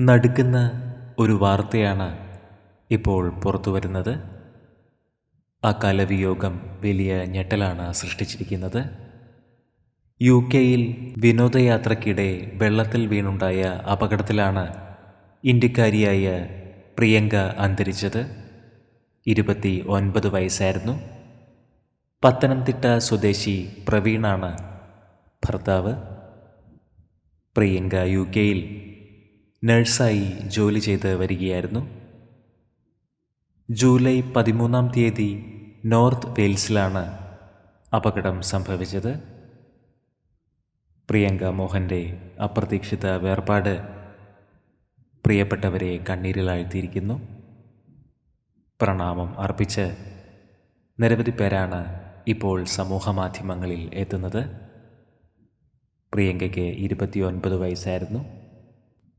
നടുക്കുന്ന ഒരു വാർത്തയാണ് ഇപ്പോൾ പുറത്തു വരുന്നത്. ആ കലവിയോഗം വലിയ ഞെട്ടലാണ് സൃഷ്ടിച്ചിരിക്കുന്നത്. യു കെയിൽ വിനോദയാത്രയ്ക്കിടെ വെള്ളത്തിൽ വീണുണ്ടായ അപകടത്തിലാണ് ഇന്ത്യക്കാരിയായ പ്രിയങ്ക അന്തരിച്ചത്. ഇരുപത്തി ഒൻപത് വയസ്സായിരുന്നു. പത്തനംതിട്ട സ്വദേശി പ്രവീണാണ് ഭർത്താവ്. പ്രിയങ്ക യു കെയിൽ നഴ്സായി ജോലി ചെയ്ത് വരികയായിരുന്നു. ജൂലൈ പതിമൂന്നാം തീയതി നോർത്ത് വെയിൽസിലാണ് അപകടം സംഭവിച്ചത്. പ്രിയങ്ക മോഹന്റെ അപ്രതീക്ഷിത വേർപാട് പ്രിയപ്പെട്ടവരെ കണ്ണീരിലാഴ്ത്തിയിരിക്കുന്നു. പ്രണാമം അർപ്പിച്ച് നിരവധി പേരാണ് ഇപ്പോൾ സമൂഹമാധ്യമങ്ങളിൽ എത്തുന്നത്. പ്രിയങ്കയ്ക്ക് ഇരുപത്തിയൊൻപത് വയസ്സായിരുന്നു.